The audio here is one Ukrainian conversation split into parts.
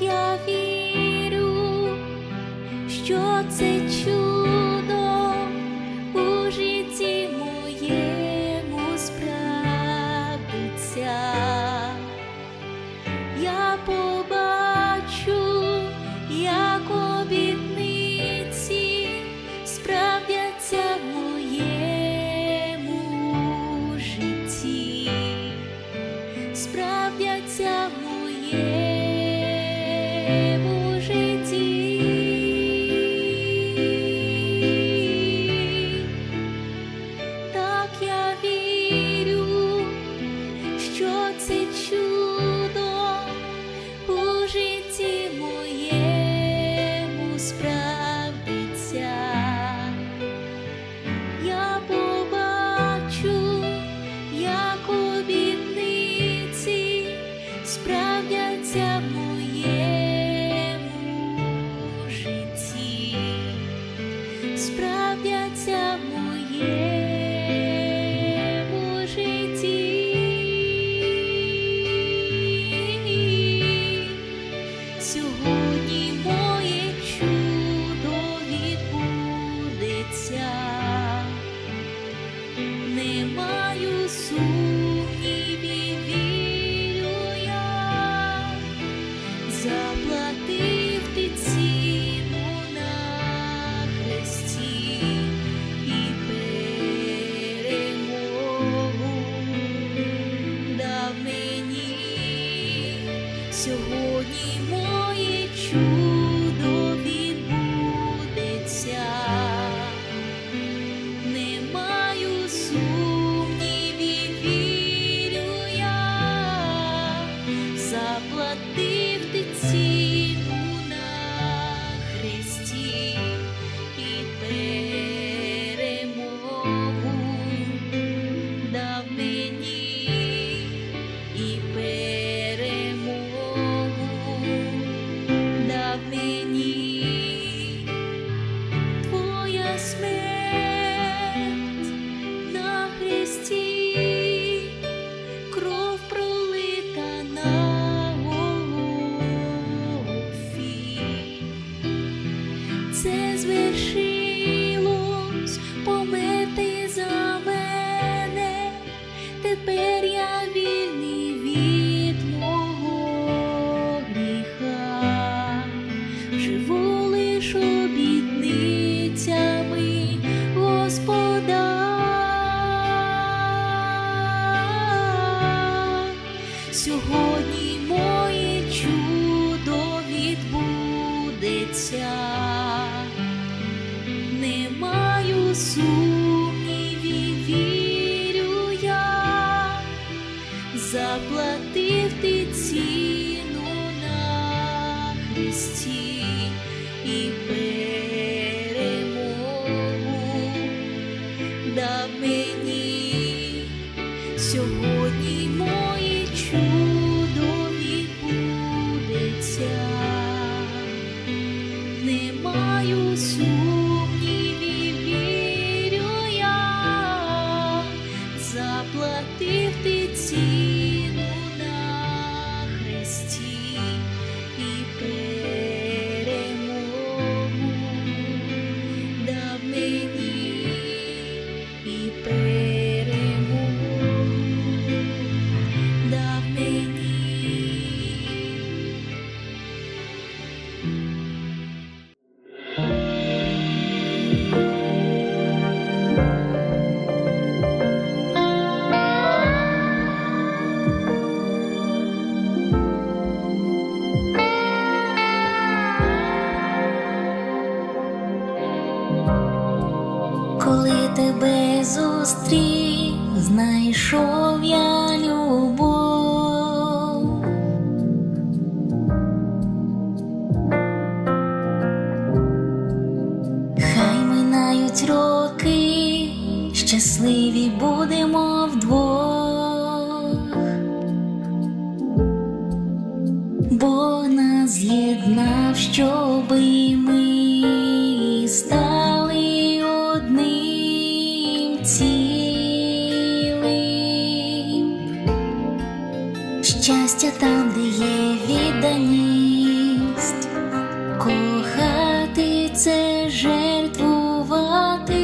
я вірю, що це чудо. заплатив ти ціну на Христі і пи. стали одним. Щастя там, де є відданість, кохати це жертвувати.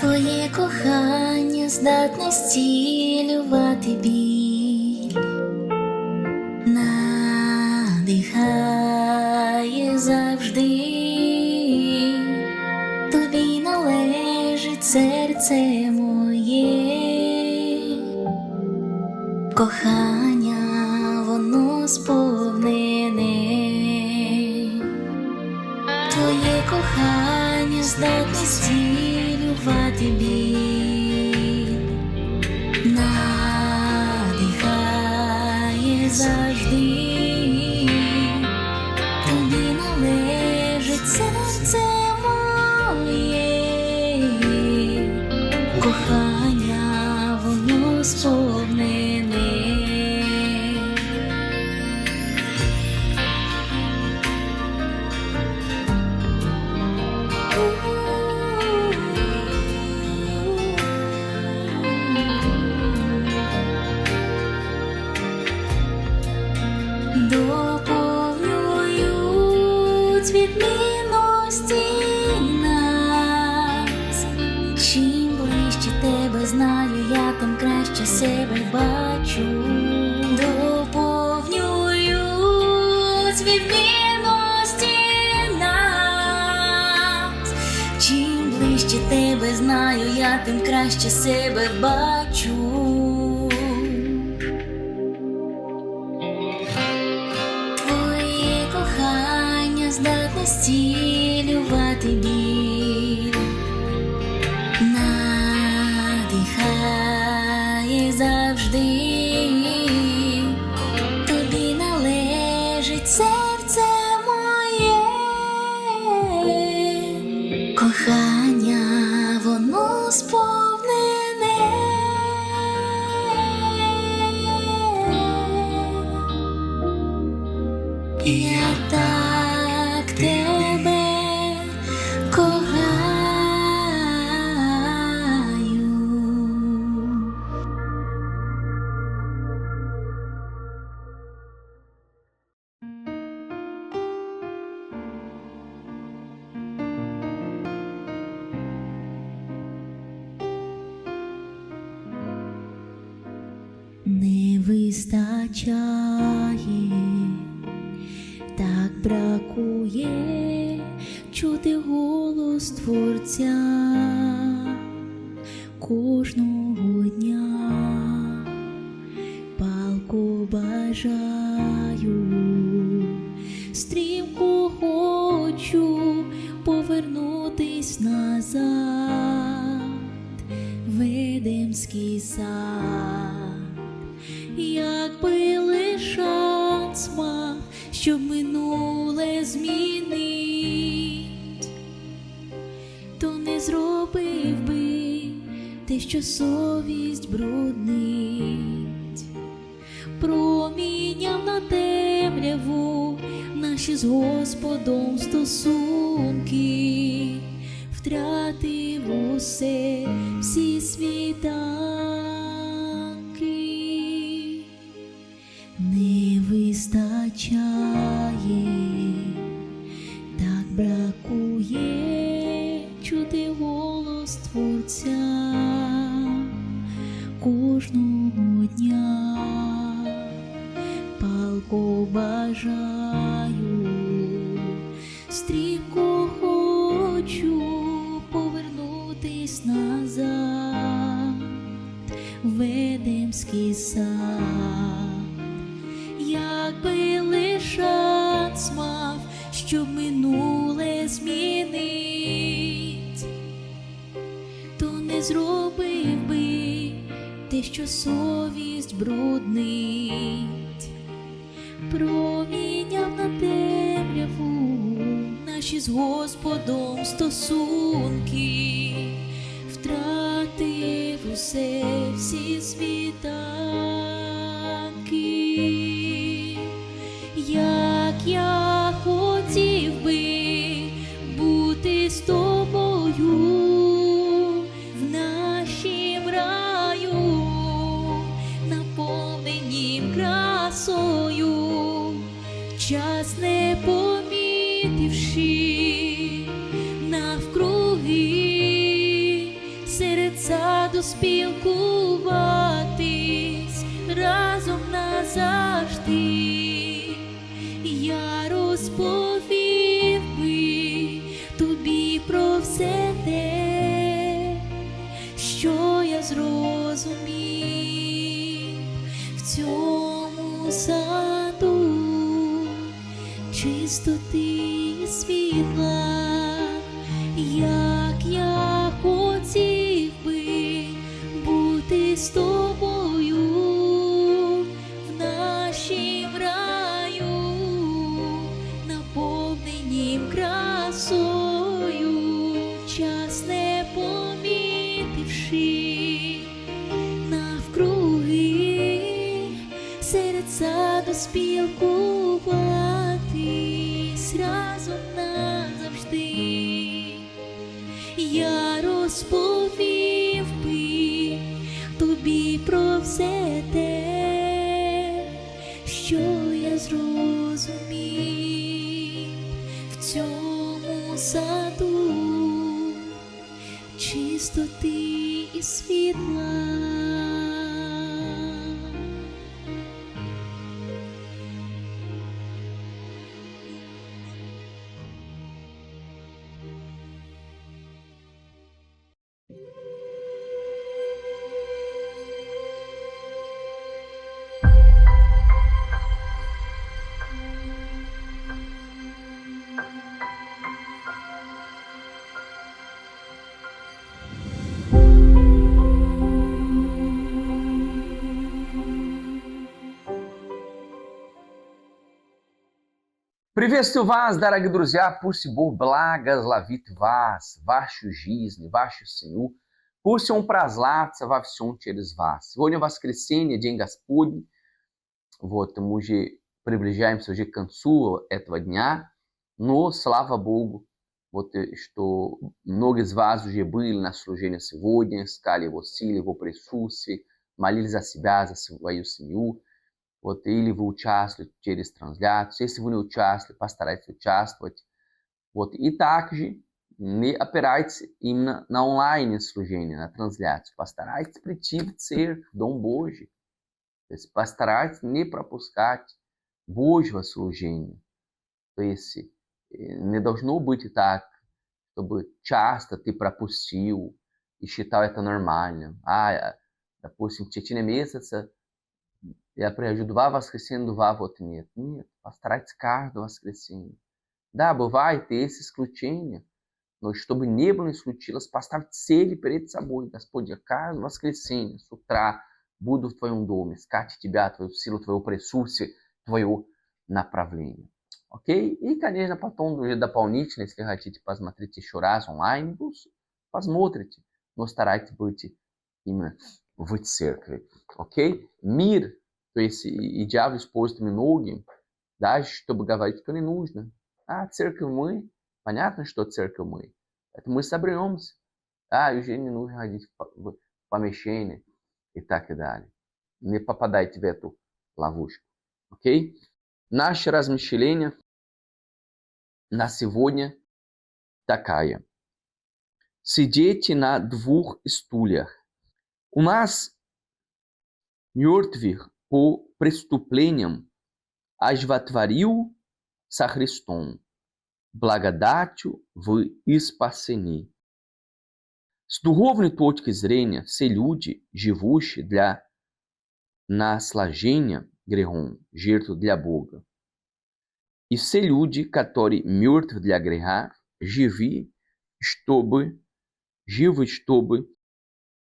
Твоє кохання здатності. Твоє кохання здатне зцілювати біль, надихає завжди, краще себе бачу. Доповнюють відмінності нас. Чим ближче тебе знаю, я тим краще себе бачу. the бажаю, стрімко хочу повернутись назад, в Едемський сад. Якби лиш шанс мав, щоб минуле змінить, то не зробив би те, що совість проміняв наші з Господом стосунки, втратив усе всі світанки, не вистачає, так бракує чути голос Творця. Кожного совість бруднить, проміняв на темряву наші з Господом стосунки, в цьому саду чистоти і світла, що я зрозумів в цьому саду чистоти і світла. Приветствую вас, дорогие друзья, пусть Бог благословит вас, вашу жизнь, вашу семью. Пусть Он прославится во всем через вас. Сегодня воскресенье, День Господень. Вот, мы уже приближаемся уже к концу этого дня. Но, слава Богу, вот, э, что многие из вас уже были на служении сегодня, искали Его силы, Его присутствие, молились за себя, за свою семью. Вот, или вы участвуете через трансляцию. Если вы не участвуете, постарайтесь участвовать. Вот, и также не опирайтесь именно на онлайн служение, на трансляцию. Постарайтесь прийти в церковь, в Дом Божий. То есть постарайтесь не пропускать Божьего служения. То есть э, не должно быть так, чтобы часто ты пропустил и считал это нормальным. А, допустим, в течение месяца я прихожу два воскресенья, два вот нет. Нет, постарайтесь каждое воскресенье. Да, бывает и есть исключения, но чтобы не было случилось, поставь цели перед собой. Господь, я каждое воскресенье с утра буду в Твоем доме, искать Тебя, Твою силу, Твое присутствие, Твое направление. Окей? И, конечно, потом уже дополнительно, если хотите посмотреть еще раз онлайн, вы посмотрите, но старайтесь быть именно в церкви. Окей? Мир то есть и, и дьявол использует многим, да, чтобы говорить, что не нужно. А, церковь мы, понятно, что церковь мы. Это мы соберемся. А, уже не нужно ходить в, в помещение и так и далее. Не попадайте в эту ловушку. Окей? Наше размышление на сегодня такая. Сидите на двух стульях. У нас мертвых по преступлениям оживотворил со Христом, благодатью в спасении. С духовной точки зрения, все люди, живущие для наслаждения грехом, жертву для Бога. И все люди, которые мертвы для греха, живи, чтобы, живы, чтобы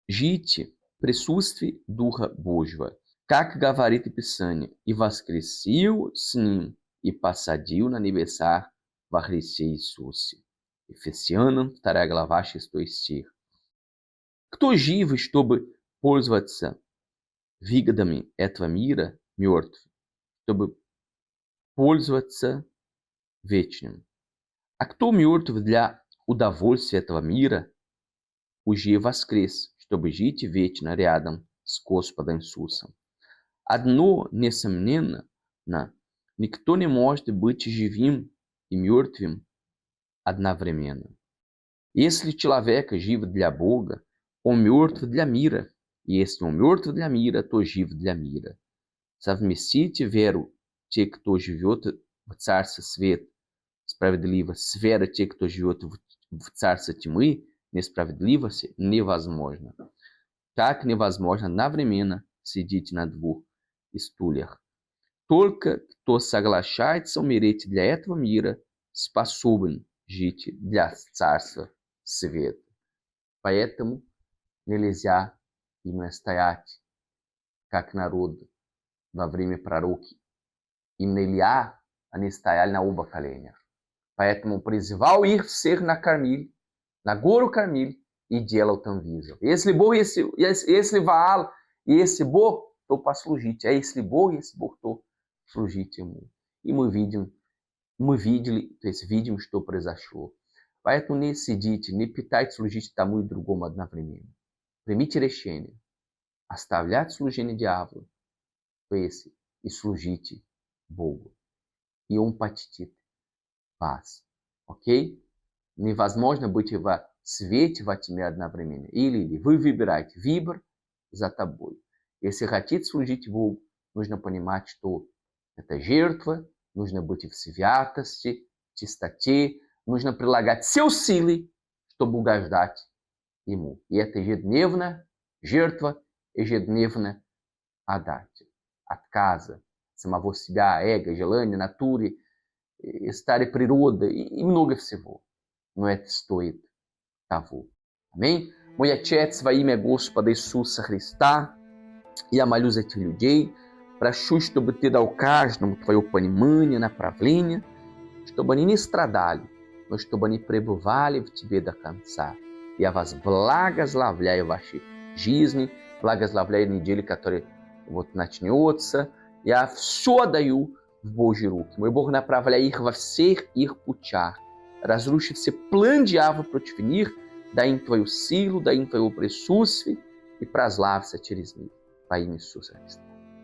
жить в присутствии Духа Божьего. Как говорит Писание, и воскресил с ним, и посадил на небесах во Христе Иисусе. Ефесянам 2 глава 6 стих. Кто жив, чтобы пользоваться выгодами этого мира, мертв, чтобы пользоваться вечным. А кто мертв для удовольствия этого мира, уже воскрес, чтобы жить вечно рядом с Господом Иисусом. Одно, несомненно, никто не может быть живым и мертвым одновременно. Если человек жив для Бога, он мертв для мира. Если он мертв для мира, то жив для мира. Совместите веру те, кто живет в царстве свет, справедливо, с верой те, кто живет в, царстве тьмы, несправедливости, невозможно. Как невозможно одновременно сидеть на двух стульях. Только кто соглашается умереть для этого мира, способен жить для царства света. Поэтому нельзя именно стоять, как народ во время пророки. Именно Илья, они стояли на оба коленях. Поэтому призывал их всех накормить, на гору кормили и делал там визу. Если Бог, если, если, если Ваал, если Бог, то послужите. А если Бог, если Бог, то служите Ему. И мы видим, мы видели, то есть видим, что произошло. Поэтому не сидите, не пытайтесь служить тому и другому одновременно. Примите решение. Оставлять служение дьяволу, то есть и служите Богу. И Он почтит вас. Окей? Невозможно быть в свете, во тьме одновременно. Или, или. Вы выбираете. Выбор за тобой. Если хотите служить Богу, нужно понимать, что это жертва, нужно быть в святости, в чистоте, нужно прилагать все силы, чтобы угождать Ему. И это ежедневная жертва, ежедневная отдача, отказа самого себя, эго, желания, натуре, и старой природы и, и много всего. Но это стоит того. Аминь. Мой Отец, во имя Господа Иисуса Христа, – я молю за этих людей, прошу, чтобы Ты дал каждому Твое понимание, направление, чтобы они не страдали, но чтобы они пребывали в Тебе до конца. Я вас благословляю в вашей жизни, благословляю недели, которая вот начнется. Я все даю в Божьи руки. Мой Бог направляет их во всех их путях. Разруши все план дьявола против них, дай им Твою силу, дай им Твое присутствие и прославься через них. Во имя Иисуса Христа.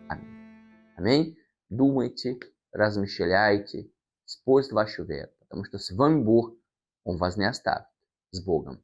Аминь. Аминь. Думайте, размышляйте, используйте вашу веру, потому что с вами Бог, Он вас не оставит. С Богом.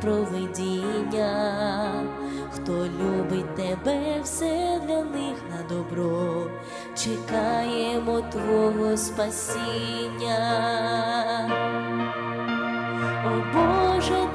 Провидіння. Хто любить тебе, все для них на добро, чекаємо Твого спасіння. О Боже,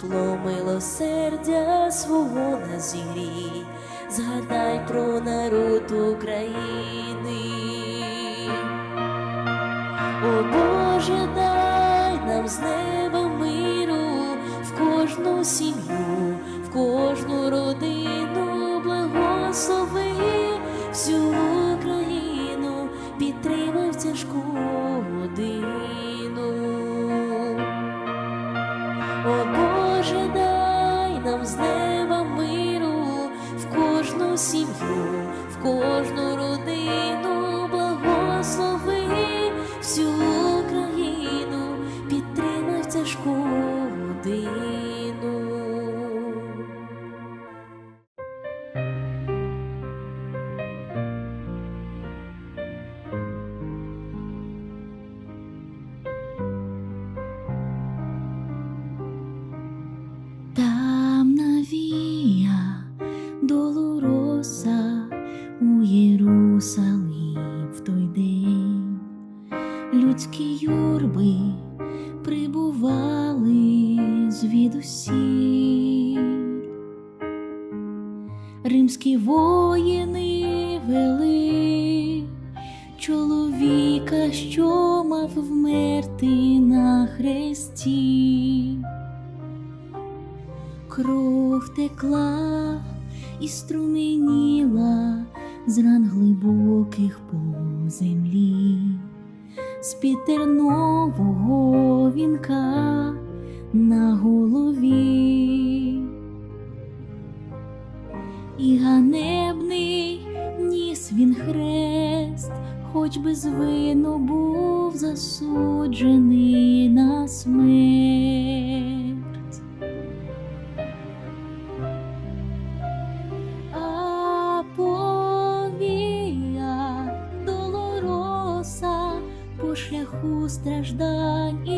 тепло милосердя свого на зігрій, згадай про народ звідусіль. Римські воїни вели чоловіка, що мав вмерти на хресті. Кров текла і струменіла з ран глибоких по землі, з пітернового вінка на голові. І ганебний ніс він хрест, хоч без вину був засуджений на смерть. А повія долороса по шляху страждань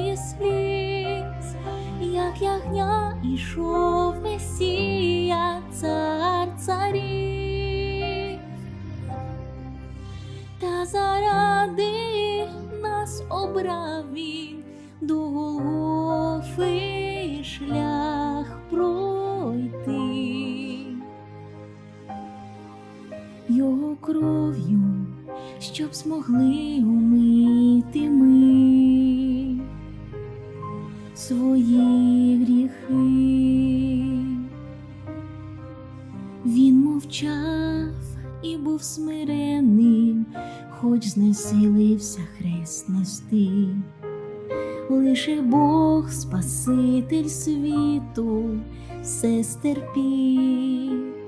смиренним, хоч знесилився хрест нести. Лише Бог, Спаситель світу, все стерпів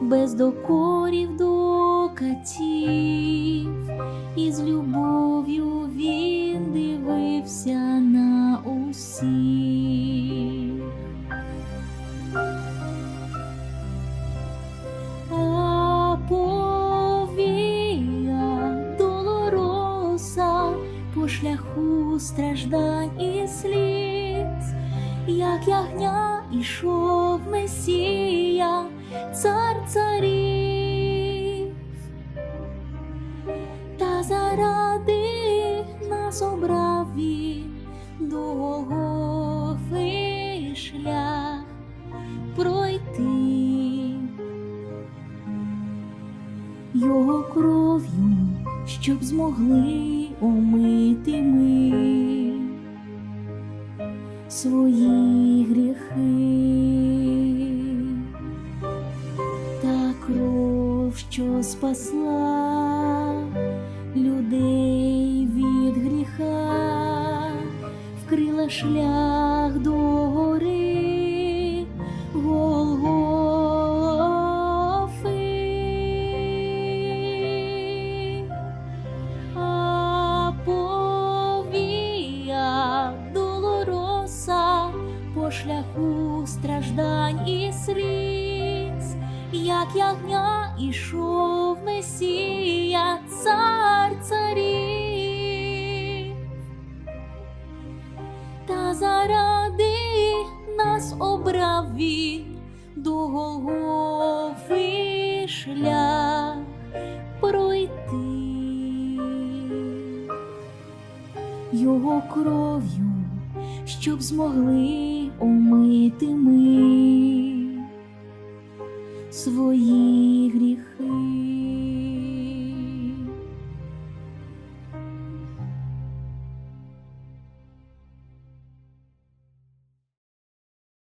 без докорів до катів, і з любов'ю він дивився на усіх. Шляху страждань і сліз, як ягня ішов Месія, цар царів, та заради нас обрав він до шлях пройти. Його кров'ю, щоб змогли омити ми свої гріхи. Та кров, що спасла людей від гріха, вкрила шлях страждань і сліз, як ягня ішов Месія, цар царів. Та заради нас обрав він до Голгофи шлях пройти. Його кров'ю, щоб змогли омити ми. Свої